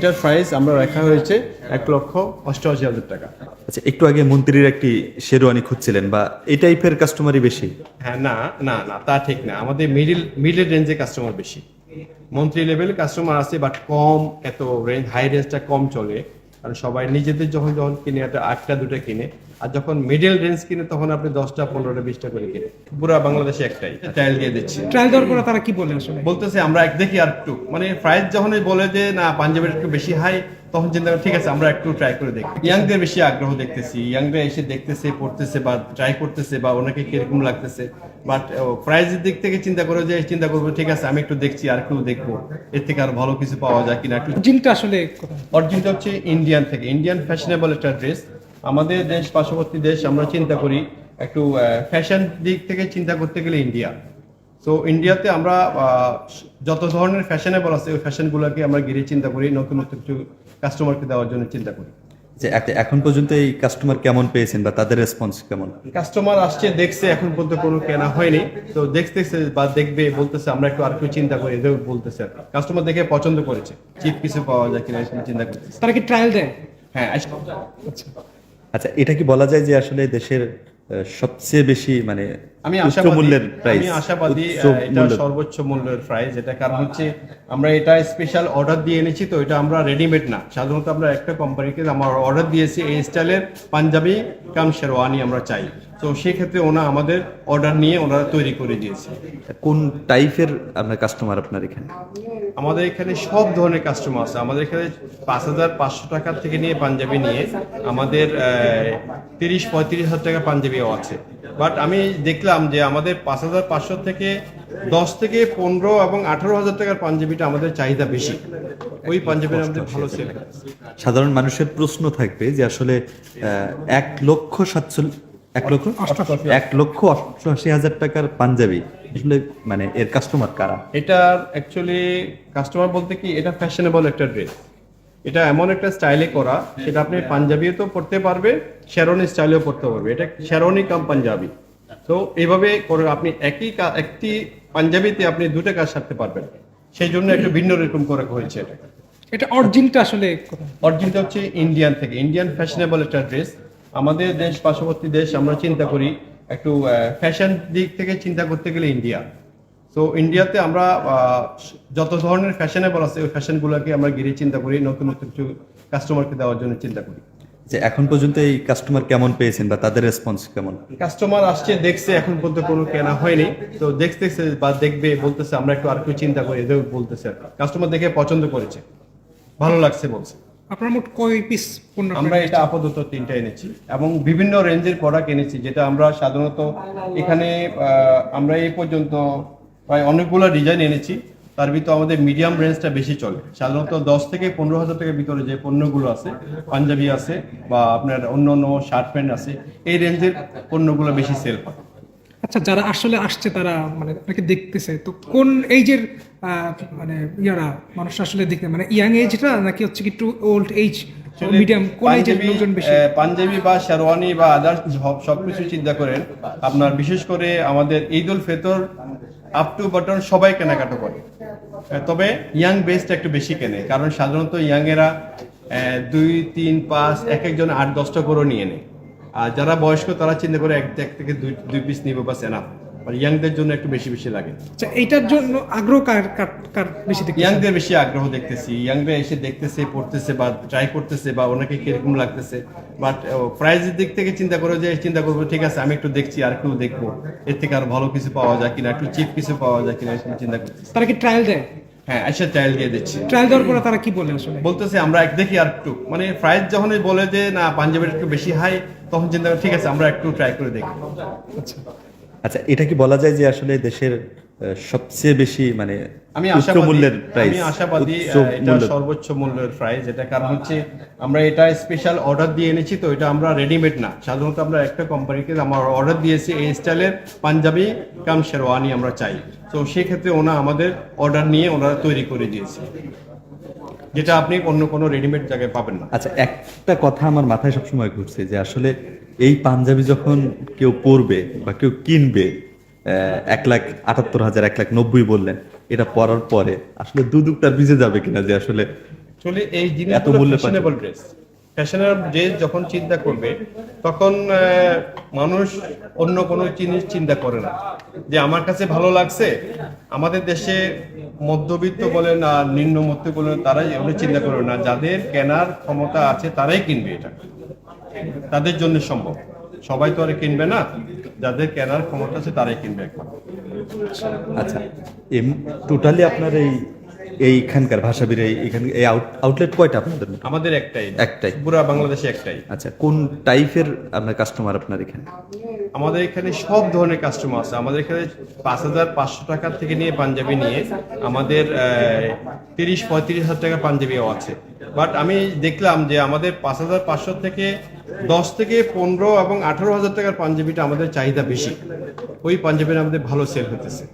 এটার প্রাইস আমরা রাখা হয়েছে এক লক্ষ অষ্টআশি হাজার টাকা। আচ্ছা একটু আগে মন্ত্রীর একটি শেরওয়ানি খুঁজছিলেন বা এই টাইপের কাস্টমারই বেশি? হ্যাঁ না না না তা ঠিক না। আমাদের মিডিল মিডিল রেঞ্জে কাস্টমার বেশি। মন্ত্রী লেভেলে কাস্টমার আছে বাট কম এত রেঞ্জ হাই রেঞ্জটা কম চলে। কারণ সবাই নিজেদের যখন যখন কিনে একটা আটটা দুটো কিনে আর যখন মিডিল রেঞ্জ কিনে তখন আপনি দশটা পনেরোটা বিশটা করে কিনে পুরা বাংলাদেশে একটাই। ট্রায়াল দিয়ে দিচ্ছি। ট্রায়াল দেওয়ার পরে তারা কি বলে আসলে? বলতেছে আমরা এক দেখি আর একটু। মানে প্রাইস যখন বলে যে না পাঞ্জাবের একটু বেশি হাই তখন চিন্তা করি, ঠিক আছে আমরা একটু ট্রাই করে দেখি। ইয়াংদের বেশি আগ্রহ দেখতেছি। ইয়াংরা এসে দেখতেছে পড়তেছে বা ট্রাই করতেছে বা ওনাকে কীরকম লাগতেছে। বাট প্রাইজের দিক থেকে চিন্তা করে যে চিন্তা করব ঠিক আছে আমি একটু দেখছি আর একটু দেখব। এর থেকে আর ভালো কিছু পাওয়া যায় কিনা? একটু জিনটা আসলে? অরিজিনটা হচ্ছে ইন্ডিয়ান থেকে। ইন্ডিয়ান ফ্যাশনেবল একটা ড্রেস আমাদের দেশ পার্শ্ববর্তী দেশ আমরা চিন্তা করি একটু ফ্যাশন দিক থেকে চিন্তা করতে গেলে ইন্ডিয়া তো ইন্ডিয়াতে আমরা যত ধরনের ফ্যাশনেবল আছে ওই ফ্যাশনগুলোকে আমরা গিরে চিন্তা করি নতুন নতুন কিছু কাস্টমারকে দেওয়ার জন্য চিন্তা করি। যে এখন পর্যন্ত এই কাস্টমার কেমন পেয়েছেন বা তাদের রেসপন্স কেমন? কাস্টমার আসছে দেখছে এখন পর্যন্ত কোনো কেনা হয়নি। তো দেখতেছে বা দেখবে বলতেছে আমরা একটু আর একটু চিন্তা করি এদের বলতেছে কাস্টমার দেখে পছন্দ করেছে। চিপ কিছু পাওয়া যায় কিনা চিন্তা করছে। তারা কি ট্রায়াল দেয়? হ্যাঁ আচ্ছা। আচ্ছা এটা কি বলা যায় যে আসলে দেশের সবচেয়ে বেশি মানে আমি আশাবাদী মূল্যের প্রাইস আমি আশাবাদী এটা সর্বোচ্চ মূল্যের প্রাইস এটা কারণ হচ্ছে আমরা এটা স্পেশাল অর্ডার দিয়ে এনেছি তো এটা আমরা রেডিমেড না। সাধারণত আমরা একটা কোম্পানিকে আমার অর্ডার দিয়েছি এই স্টাইলের পাঞ্জাবি কাম শেরওয়ানি আমরা চাই। তো সেই ক্ষেত্রে ওনা আমাদের অর্ডার নিয়ে ওনারা তৈরি করে দিয়েছে। কোন টাইপের আপনার কাস্টমার আপনার এখানে? আমাদের এখানে সব ধরনের কাস্টমার আছে। আমাদের এখানে পাঁচ হাজার পাঁচশো টাকা থেকে নিয়ে পাঞ্জাবি নিয়ে আমাদের তিরিশ পঁয়ত্রিশ হাজার টাকা পাঞ্জাবিও আছে। বাট আমি দেখলাম যে আমাদের পাঁচ হাজার পাঁচশো থেকে দশ থেকে পনেরো এবং আঠারো হাজার টাকার পাঞ্জাবিটা আমাদের চাহিদা বেশি। ওই পাঞ্জাবির আমাদের ভালো সেল সাধারণ মানুষের প্রশ্ন থাকবে যে আসলে আহ, এক লক্ষ সাতচল্লিশ এক লক্ষ? এক লক্ষ অষ্টআশি হাজার টাকার পাঞ্জাবি। আসলে মানে এর কাস্টমার কারা? এটার অ্যাকচুয়ালি কাস্টমার বলতে কি এটা ফ্যাশনেবল একটা ড্রেস এটা এমন একটা স্টাইলে করা সেটা আপনি পাঞ্জাবিও তো পড়তে পারবে শেরনি স্টাইলেও পড়তে পারবে। এটা শেরনি কাম পাঞ্জাবি। তো এইভাবে করে আপনি একই একটি পাঞ্জাবিতে আপনি দুটো কাজ সারতে পারবেন। সেই জন্য একটু ভিন্ন রকম করে হয়েছে এটা। এটা অরিজিনটা আসলে? অরিজিনটা হচ্ছে ইন্ডিয়ান থেকে। ইন্ডিয়ান ফ্যাশনেবল একটা ড্রেস আমাদের দেশ পার্শ্ববর্তী দেশ আমরা চিন্তা করি একটু ফ্যাশন দিক থেকে চিন্তা করতে গেলে ইন্ডিয়া তো ইন্ডিয়াতে আমরা যত ধরনের ফ্যাশনেবল আছে ওই ফ্যাশনগুলোকে আমরা গিরে চিন্তা করি নতুন নতুন কিছু কাস্টমারকে দেওয়ার জন্য চিন্তা করি। যে এখন পর্যন্ত এই কাস্টমার কেমন পেয়েছেন বা তাদের রেসপন্স কেমন? কাস্টমার আসছে দেখছে এখন পর্যন্ত কোনো কেনা হয়নি। তো দেখতেছে বা দেখবে বলতেছে আমরা একটু আর একটু চিন্তা করি এদের বলতেছে কাস্টমার দেখে পছন্দ করেছে। ভালো লাগছে বলছে। আপনার মোট কয় পিস পণ্য আমরা এটা আপাতত তিনটা এনেছি এবং বিভিন্ন রেঞ্জের প্রোডাক্ট এনেছি যেটা আমরা সাধারণত এখানে আমরা এই পর্যন্ত প্রায় অনেকগুলো ডিজাইন এনেছি। তার ভিতর আমাদের মিডিয়াম রেঞ্জটা বেশি চলে। সাধারণত দশ থেকে পনেরো হাজার টাকার ভিতরে যে পণ্যগুলো আছে পাঞ্জাবি আছে বা আপনার অন্য অন্য শার্ট প্যান্ট আছে এই রেঞ্জের পণ্যগুলো বেশি সেল হয়। আচ্ছা যারা আসলে আসছে তারা মানে আপনাকে দেখতেছে তো কোন এইজের মানে ইয়ারা মানুষ আসলে দেখতে মানে ইয়াং এজটা নাকি হচ্ছে কি একটু ওল্ড এজ মিডিয়াম কোন এজের পাঞ্জাবি, লোকজন বেশি? পাঞ্জাবি বা শেরওয়ানি বা আদার্স সবকিছু চিন্তা করেন। আপনার বিশেষ করে আমাদের Eid ul Fitr up to button সবাই কেনাকাটা করে। তবে ইয়াং বেসটা একটু বেশি কেনে, কারণ সাধারণত ইয়াং এরা দুই, তিন, পাঁচ, এক একজন আট, দশটা করে নিয়ে নেয়। আর যারা বয়স্ক, তারা চিন্তা করে এক থেকে দুই দুই পিস নিব বা সেনা আর ইয়াংদের জন্য একটু বেশি বেশি লাগে। আচ্ছা এইটার জন্য আগ্রহ কার কার বেশি দেখতে ইয়াংদের বেশি আগ্রহ দেখতেছি। ইয়াংরা এসে দেখতেছে পড়তেছে বা ট্রাই করতেছে বা ওনাকে কীরকম লাগতেছে। বাট প্রাইজের দিক থেকে চিন্তা করে যে চিন্তা করব ঠিক আছে আমি একটু দেখছি আর একটু দেখব। এর থেকে আর ভালো কিছু পাওয়া যায় কিনা একটু চিপ কিছু পাওয়া যায় কিনা এরকম চিন্তা করতেছি। তারা কি ট্রায়াল দেয়? হ্যাঁ আচ্ছা ট্রায়াল দিয়ে দিচ্ছি। ট্রায়াল দেওয়ার পরে তারা কি বলে আসলে? বলতেছে আমরা এক দেখি আর একটু। মানে প্রাইস যখন বলে যে না পাঞ্জাবের একটু বেশি হাই তখন চিন্তা করি, ঠিক আছে আমরা একটু ট্রাই করে দেখি। আচ্ছা। আচ্ছা এটা কি বলা যায় যে আসলে দেশের সবচেয়ে বেশি মানে আমি উচ্চ মূল্যের প্রাইস আমি আশাবাদী এটা সর্বোচ্চ মূল্যের প্রাইস এটা কারণ হচ্ছে আমরা এটা স্পেশাল অর্ডার দিয়ে এনেছি তো এটা আমরা রেডিমেড না। সাধারণত আমরা একটা কোম্পানিকে আমার অর্ডার দিয়েছি এই স্টাইলের পাঞ্জাবি কাম শেরওয়ানি আমরা চাই। তো সেই ক্ষেত্রে ওনা আমাদের অর্ডার নিয়ে ওনারা তৈরি করে দিয়েছে। যেটা আপনি অন্য কোনো রেডিমেড জায়গায় পাবেন না। আচ্ছা একটা কথা আমার মাথায় সবসময় ঘুরছে যে আসলে এই পাঞ্জাবি যখন কেউ পরবে বা কেউ কিনবে এক লাখ আটাত্তর হাজার এক লাখ নব্বই বললেন এটা পরার পরে আসলে দুদুকটার ভিজে যাবে কিনা যে আসলে আসলে এই এত জিনিসগুলো ফ্যাশনেবল ড্রেস ফ্যাশনেবল ড্রেস যখন চিন্তা করবে তখন আহ, মানুষ অন্য কোনো জিনিস চিন্তা করে না। যে আমার কাছে ভালো লাগছে আমাদের দেশে মধ্যবিত্ত বলেন আর নিম্ন মধ্য বলেন তারাই এগুলো চিন্তা করে না। যাদের কেনার ক্ষমতা আছে তারাই কিনবে এটা। তাদের জন্য সম্ভব। সবাই তো আর কিনবে না, যাদের কেনার ক্ষমতা আছে তারাই কিনবে। আচ্ছা টোটালি আপনার এই এইখানকার ভাষাবির এই এখানে এই আউটলেট কয়টা আপনাদের আমাদের একটাই। একটাই। পুরা বাংলাদেশে একটাই। আচ্ছা কোন টাইপের আপনার কাস্টমার আপনার এখানে? আমাদের এখানে সব ধরনের কাস্টমার আছে। আমাদের এখানে পাঁচ হাজার পাঁচশো টাকা থেকে নিয়ে পাঞ্জাবি নিয়ে আমাদের তিরিশ পঁয়ত্রিশ হাজার টাকা পাঞ্জাবিও আছে। বাট আমি দেখলাম যে আমাদের পাঁচ হাজার পাঁচশো থেকে দশ থেকে পনেরো এবং আঠারো হাজার টাকার পাঞ্জাবিটা আমাদের চাহিদা বেশি। ওই পাঞ্জাবিটা আমাদের ভালো সেল হতেছে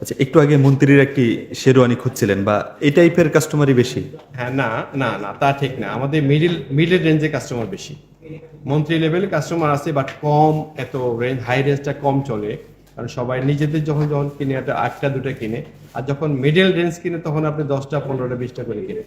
আচ্ছা একটু আগে মন্ত্রীর একটি শেরওয়ানি খুঁজছিলেন বা এই টাইপের কাস্টমারই বেশি? হ্যাঁ না না না, তা ঠিক না। আমাদের মিডিল মিডিল রেঞ্জে কাস্টমার বেশি। মন্থলি লেভেলে কাস্টমার আছে বাট কম এত রেঞ্জ হাই রেঞ্জটা কম চলে। কারণ সবাই নিজেদের যখন যখন কিনে, একটা আটটা, দুটো কিনে। আর যখন মিডিল রেঞ্জ কিনে, তখন আপনি দশটা, পনেরোটা, বিশটা করে কিনে।